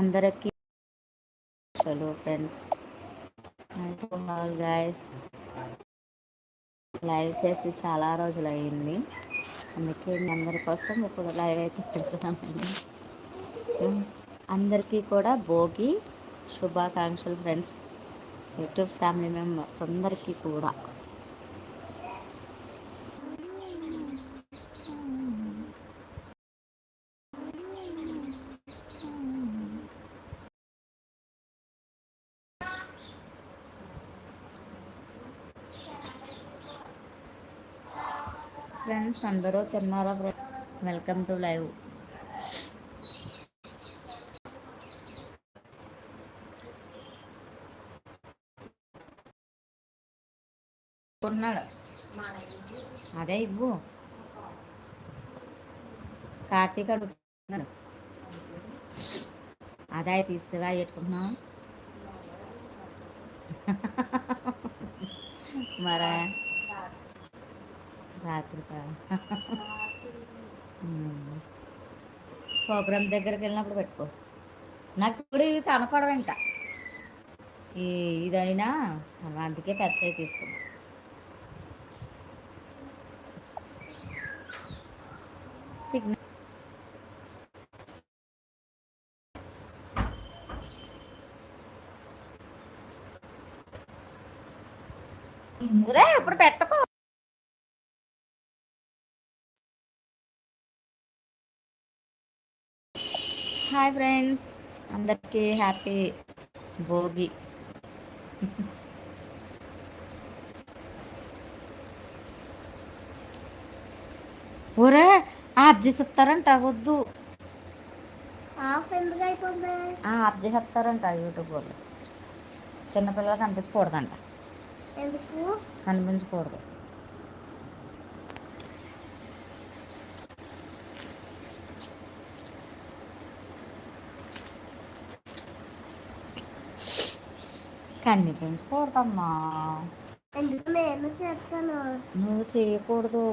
అందరికీ hello friends. Guys live చేసి చాలా రోజులు అయింది అందుకే మీ అందరి కోసం ఇప్పుడు లైవ్ అయితే పెడుతున్నామండి అందరికీ కూడా భోగి శుభాకాంక్షలు ఫ్రెండ్స్. యూట్యూబ్ ఫ్యామిలీ మెంబర్స్ అందరికీ కూడా. ఫ్రెండ్స్ అందరూ తిన్నారా వెల్కమ్ టు లైవ్. ఉన్నాడు అదే ఇవ్వు. కార్తీక్ అడుగుతున్నాడు. అదే తీసుగా పెట్టుకుంటున్నాం మరా? రాత్రి ప్రోగ్రామ్ దగ్గరికి వెళ్ళినప్పుడు పెట్టుకో. నాకు చూడు ఇవి కనపడవు ఇంకా. ఈ ఇదైనా అందుకే పెద్ద తీసుకున్నా. సిగ్నల్. ఇప్పుడు పెట్టకో. Hi friends. అందరికీ హ్యాపీ భోగి. ఒరే ఆఫ్ చేసేస్తారంట వద్దు. ఆఫ్ చేసేస్తారంట యూట్యూబ్ వాళ్ళు. చిన్నపిల్లలు కనిపించకూడదంట. కనిపించకూడదు. కన్ని పెంచకూడదమ్మా ఎందుకు నేను చేస్తాను నువ్వు చేయకూడదు